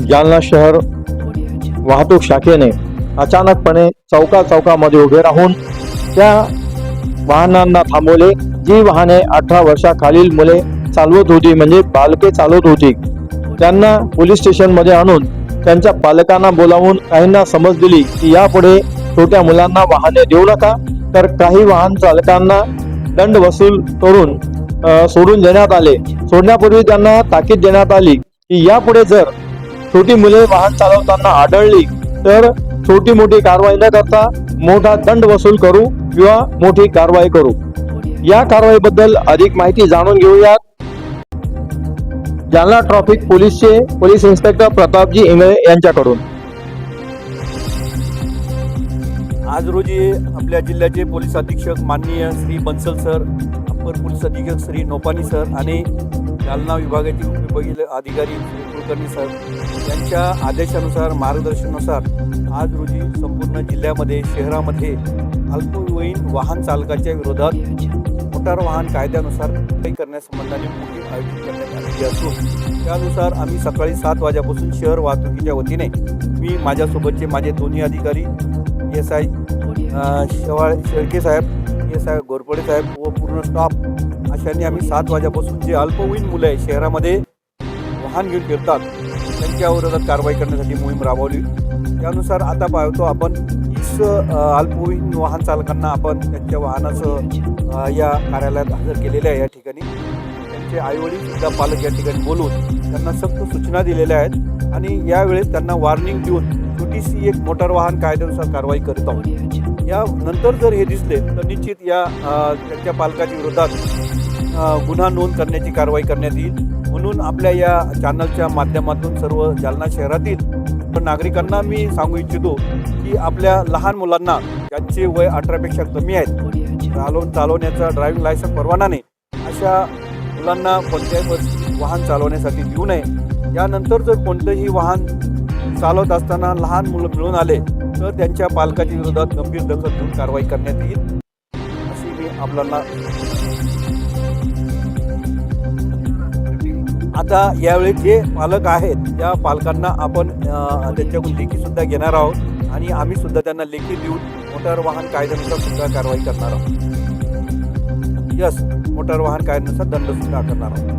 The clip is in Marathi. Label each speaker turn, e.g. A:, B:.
A: जालना शहर वाहतूक शाखेने अचानकपणे चौका चौकामध्ये उभे राहून त्या वाहनांना थांबवले. जी वाहने अठरा वर्षाखालील मुले चालवत होती म्हणजे बालके चालवत होती त्यांना पोलीस स्टेशनमध्ये आणून त्यांच्या पालकांना बोलावून काहींना समज दिली की यापुढे छोट्या मुलांना वाहने देऊ नका तर काही वाहन चालकांना दंड वसूल करून सोडून देण्यात आले. सोडण्यापूर्वी त्यांना ताकीद देण्यात आली की यापुढे जर छोटी मुले वाहन चालवताना आढळली तर छोटी मोठी कारवाई न करता मोठा दंड वसूल करू किंवा मोठी कारवाई करू. या कारवाईबद्दल अधिक माहिती जाणून घेऊयात. जालना ट्रॅफिक पोलीसचे पोलीस इन्स्पेक्टर प्रतापजी इंगळे यांच्याकडून.
B: आज रोजी आपल्या जिल्ह्याचे पोलीस अधीक्षक माननीय Shri Bansal sir upper police अधीक्षक श्री नोपानी सर आणि जालना विभागाचे उपविभागीय अधिकारी श्री कुलकर्णी साहेब यांच्या आदेशानुसार मार्गदर्शनानुसार आज रोजी संपूर्ण जिल्ह्यामध्ये शहरामध्ये अल्पवयीन वाहन चालकाच्या विरोधात मोटार वाहन कायद्यानुसार कारवाई करण्यासंबंधाने मोहीम आयोजित करण्यात आलेली असून त्यानुसार आम्ही सकाळी सात वाजेपासून शहर वाहतुकीच्या वतीने मी माझ्यासोबतचे माझे दोन्ही अधिकारी एस आय शेवाळ शेळके साहेब एस आय घोरपडे साहेब व पूर्ण स्टाफ अशांनी आम्ही सात वाजेपासून जे अल्पवयीन मुलं आहे शहरामध्ये वाहन घेऊन फिरतात त्यांच्या विरोधात कारवाई करण्यासाठी मोहीम राबवली. त्यानुसार आता पाहतो आपण तीस अ, अल्पवयीन वाहन चालकांना आपण त्यांच्या वाहनाचं या कार्यालयात हजर केलेले आहे या ठिकाणी. त्यांचे आईवडील सुद्धा पालक या ठिकाणी बोलून त्यांना सक्त सूचना दिलेल्या आहेत आणि यावेळेस त्यांना वॉर्निंग देऊन छोटीशी एक मोटार वाहन कायद्यानुसार कारवाई करत आहोत. या नंतर जर हे दिसले तर निश्चित या त्यांच्या पालकाच्या विरोधात गुन्हा नोंद करण्याची कारवाई करण्यात येईल. म्हणून आपल्या या चॅनलच्या माध्यमातून सर्व जालना शहरातील नागरिकांना मी सांगू इच्छितो की आपल्या लहान मुलांना ज्यांचे वय अठरापेक्षा कमी आहेत चालवून चालवण्याचा ड्रायव्हिंग लायसन्स परवाना नाही अशा मुलांना कोणत्याही वाहन चालवण्यासाठी देऊ नये. यानंतर जर कोणतंही वाहन चालवत असताना लहान मुलं मिळून आले तर त्यांच्या पालकाच्या विरोधात गंभीर दखल घेऊन कारवाई करण्यात येईल अशी मी आपल्याला आता यावेळी जे पालक आहेत त्या पालकांना आपण त्यांच्याकडून लेखी सुद्धा घेणार आहोत आणि आम्ही सुद्धा त्यांना लेखी देऊन मोटार वाहन कायद्यानुसार सुद्धा कारवाई करणार आहोत. यस मोटार वाहन कायद्यानुसार दंड सुद्धा करणार आहोत.